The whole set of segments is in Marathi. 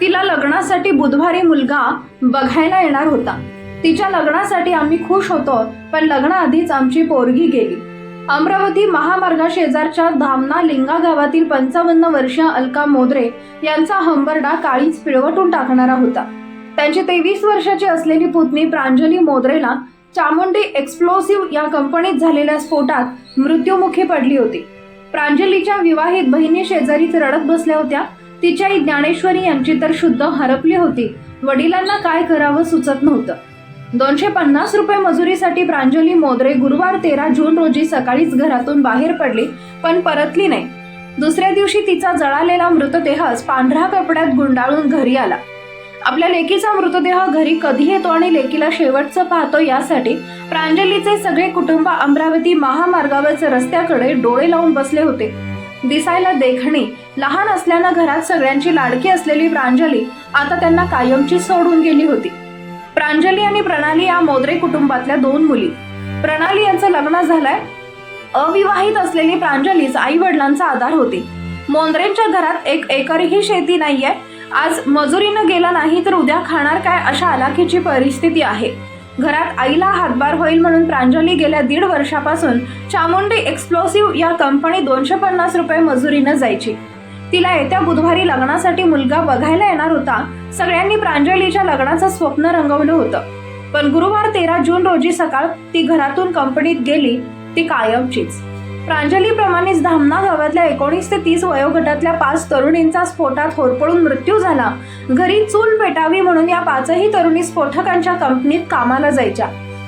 तिला लग्नासाठी बुधवारी मुलगा बघायला येणार होता. तिच्या लग्नासाठी आम्ही खुश होतो पण लग्नाआधीच आमची पोरगी गेली. अमरावती महामार्गा शेजारच्या धामना लिंगा गावातील पंचावन्न वर्षीय अलका मोदरे यांचा हंबरडा काळीच पिळवटून टाकणारा होता. त्यांची तेवीस वर्षाची असलेली पुतणी प्रांजली मोदरेला चामुंडी एक्सप्लोसिव्ह या कंपनीत झालेल्या स्फोटात मृत्युमुखी पडली होती. प्रांजलीच्या विवाहित बहिणी शेजारीच रडत बसल्या होत्या तिच्या आई ज्ञानेश्वरी यांची तर शुद्ध हरपली होती. वडिलांना काय करावं सुचत नव्हतं. दोनशे पन्नास रुपये मजुरीसाठी प्रांजली मोदरे गुरुवार तेरा जून रोजी सकाळीच घरातून बाहेर पडली पण परतली नाही. दुसऱ्या दिवशी तिचा जळालेला मृतदेहच पांढऱ्या कपड्यात गुंडाळून घरी आला. आपल्या लेकीचा मृतदेह घरी कधी येतो आणि लेकीला शेवटचं पाहतो यासाठी प्रांजलीचे सगळे कुटुंब अमरावती महामार्गावरच्या रस्त्याकडे डोळे लावून बसले होते. दिसायला देखणी. लहान असल्यानं घरात सगळ्यांची लाडकी असलेली प्रांजली आता त्यांना कायमची सोडून गेली होती. प्रांजली आणि प्रणाली या मोदरे कुटुंबातल्या दोन मुली. प्रणाली यांचं लग्न झालंय. अविवाहित असलेली प्रांजलीच आई वडिलांचा आधार होती. मोंद्रेंच्या घरात एक एकरही शेती नाहीये. आज मजुरीनं गेला नाही तर उद्या खाणार काय अशा आलाखीची परिस्थिती आहे. घरात आईला हातभार होईल म्हणून प्रांजली गेल्या दीड वर्षापासून चामुंडी एक्सप्लोसिव्ह या कंपनी दोनशे पन्नास रुपये मजुरीनं जायची. तिला येत्या बुधवारी लग्नासाठी मुलगा बघायला येणार होता. सगळ्यांनी प्रांजलीच्या लग्नाचं स्वप्न रंगवलं होतं. पण गुरुवार तेरा जून रोजी सकाळ ती घरातून कंपनीत गेली. ती कायमचीच. प्रांजलीप्रमाणेच धामणा गावातल्या एकोणीस ते तीस वयोगटातल्या पाच तरुणींचा स्फोटात होरपळून मृत्यू झाला. घरी चूल पेटावी म्हणून या पाचही तरुणी स्फोटकांच्या कंपनीत कामाला जायच्या.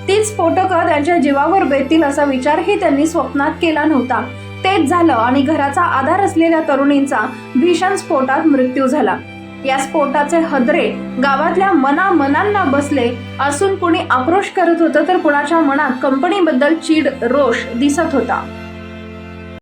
तीच स्फोटकं त्यांच्या जीवावर बेतील असा विचारही त्यांनी स्वप्नात केला नव्हता. तेच झालं आणि घराचा आधार असलेल्या तरुणींचा भीषण स्फोटात मृत्यू झाला. या स्फोटाचे हदरे गावातल्या मना मनांना बसले. असून कुणी आक्रोश करत होतं तर कुणाच्या मनात कंपनीबद्दल चीड रोष दिसत होता.